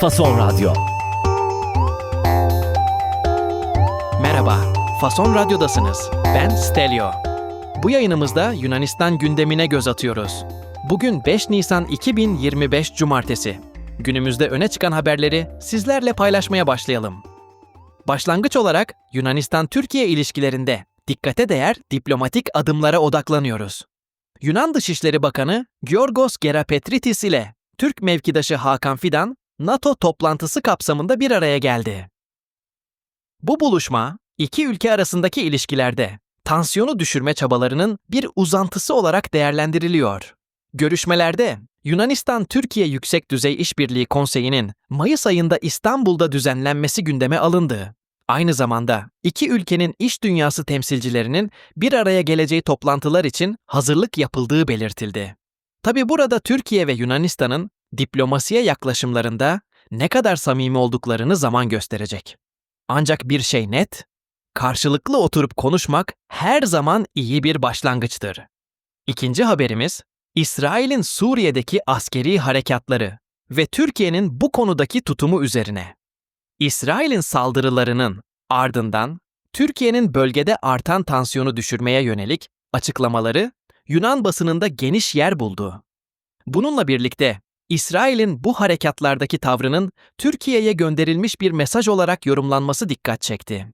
Fason Radyo. Merhaba, Fason Radyo'dasınız. Ben Stelio. Bu yayınımızda Yunanistan gündemine göz atıyoruz. Bugün 5 Nisan 2025 Cumartesi. Günümüzde öne çıkan haberleri sizlerle paylaşmaya başlayalım. Başlangıç olarak Yunanistan-Türkiye ilişkilerinde dikkate değer diplomatik adımlara odaklanıyoruz. Yunan Dışişleri Bakanı Georgos Gerapetritis ile Türk mevkidaşı Hakan Fidan, NATO toplantısı kapsamında bir araya geldi. Bu buluşma, iki ülke arasındaki ilişkilerde tansiyonu düşürme çabalarının bir uzantısı olarak değerlendiriliyor. Görüşmelerde Yunanistan-Türkiye Yüksek Düzey İşbirliği Konseyi'nin Mayıs ayında İstanbul'da düzenlenmesi gündeme alındı. Aynı zamanda iki ülkenin iş dünyası temsilcilerinin bir araya geleceği toplantılar için hazırlık yapıldığı belirtildi. Tabi burada Türkiye ve Yunanistan'ın diplomasiye yaklaşımlarında ne kadar samimi olduklarını zaman gösterecek. Ancak bir şey net, karşılıklı oturup konuşmak her zaman iyi bir başlangıçtır. İkinci haberimiz, İsrail'in Suriye'deki askeri harekatları ve Türkiye'nin bu konudaki tutumu üzerine. İsrail'in saldırılarının ardından Türkiye'nin bölgede artan tansiyonu düşürmeye yönelik açıklamaları Yunan basınında geniş yer buldu. Bununla birlikte İsrail'in bu harekatlardaki tavrının Türkiye'ye gönderilmiş bir mesaj olarak yorumlanması dikkat çekti.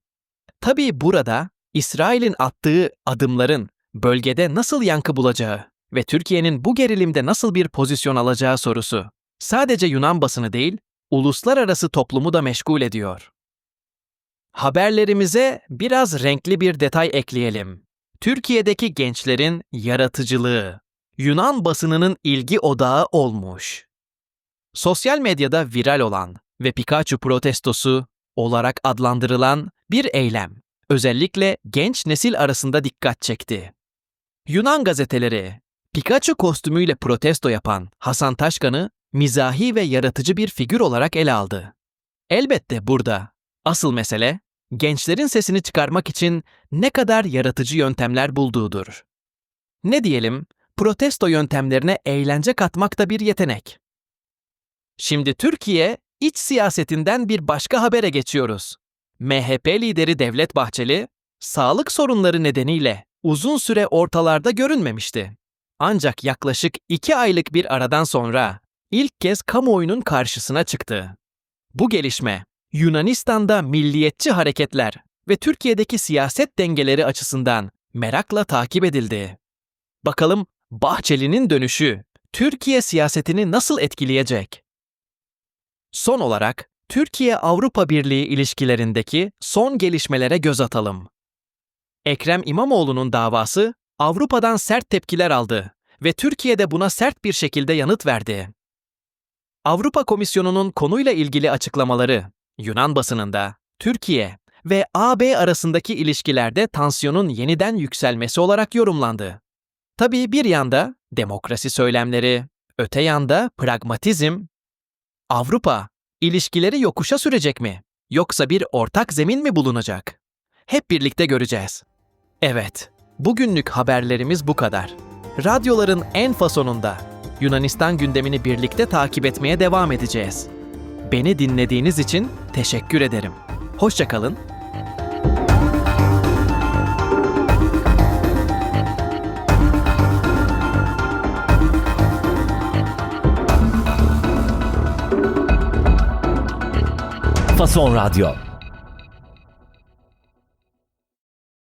Tabii burada İsrail'in attığı adımların bölgede nasıl yankı bulacağı ve Türkiye'nin bu gerilimde nasıl bir pozisyon alacağı sorusu sadece Yunan basını değil, uluslararası toplumu da meşgul ediyor. Haberlerimize biraz renkli bir detay ekleyelim. Türkiye'deki gençlerin yaratıcılığı Yunan basınının ilgi odağı olmuş. Sosyal medyada viral olan ve Pikachu protestosu olarak adlandırılan bir eylem özellikle genç nesil arasında dikkat çekti. Yunan gazeteleri Pikachu kostümüyle protesto yapan Hasan Taşkan'ı mizahi ve yaratıcı bir figür olarak ele aldı. Elbette burada asıl mesele gençlerin sesini çıkarmak için ne kadar yaratıcı yöntemler bulduğudur. Ne diyelim, protesto yöntemlerine eğlence katmak da bir yetenek. Şimdi Türkiye iç siyasetinden bir başka habere geçiyoruz. MHP lideri Devlet Bahçeli, sağlık sorunları nedeniyle uzun süre ortalarda görünmemişti. Ancak yaklaşık iki aylık bir aradan sonra ilk kez kamuoyunun karşısına çıktı. Bu gelişme, Yunanistan'da milliyetçi hareketler ve Türkiye'deki siyaset dengeleri açısından merakla takip edildi. Bakalım Bahçeli'nin dönüşü Türkiye siyasetini nasıl etkileyecek? Son olarak Türkiye-Avrupa Birliği ilişkilerindeki son gelişmelere göz atalım. Ekrem İmamoğlu'nun davası Avrupa'dan sert tepkiler aldı ve Türkiye de buna sert bir şekilde yanıt verdi. Avrupa Komisyonu'nun konuyla ilgili açıklamaları Yunan basınında Türkiye ve AB arasındaki ilişkilerde tansiyonun yeniden yükselmesi olarak yorumlandı. Tabii bir yanda demokrasi söylemleri, öte yanda pragmatizm. Avrupa ilişkileri yokuşa sürecek mi? Yoksa bir ortak zemin mi bulunacak? Hep birlikte göreceğiz. Evet, bugünlük haberlerimiz bu kadar. Radyoların en fasonunda Yunanistan gündemini birlikte takip etmeye devam edeceğiz. Beni dinlediğiniz için teşekkür ederim. Hoşçakalın. Fason Radyo.